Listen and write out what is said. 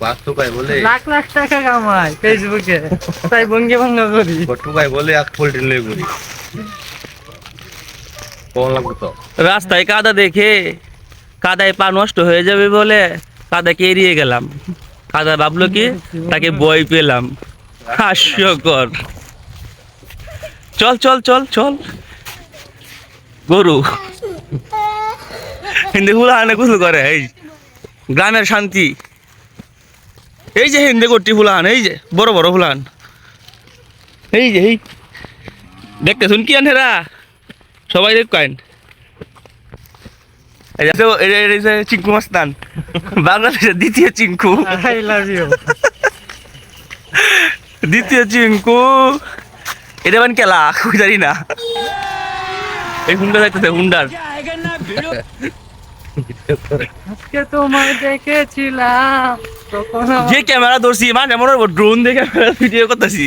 পাঁচ টুকাই বলে লাখ লাখ টাকা কামাই ফেসবুকে তাই ভঙ্গি ভঙ্গ করি। টুকাই বলে এক পোল্ট্রি লই করি কম লাগবে তো। রাস্তায় কাদা দেখে কাদায় পা নষ্ট হয়ে যাবে বলে কাদাকে এড়িয়ে গেলাম? কাদা ভাবলো কি? তাকে বই পেলাম। হাস্যকর। চল চল চল চল। গরু। হিন্দি ফুলাহানে গুলো করে এই। গ্রামের শান্তি। এই যে হিন্দি করটি ফুলাহান এই যে বড় বড় ফুলান। এই যে এই। দেখতে শুন কি আনহেরা সবাই দেখ এটা চিঙ্কু মাস্তান বাংলাদেশের দ্বিতীয় চিঙ্কু আই লাভ ইউ। দ্বিতীয় চিঙ্কু এটা বান কেলা? কই জানি না। এই হুন্ডা যাইতেছে হুন্ডার। আজকে তোমায় দেখেছিলাম। যে ক্যামেরা ধরছি মানে এমন ড্রোন দেখে ভিডিও করতেছি।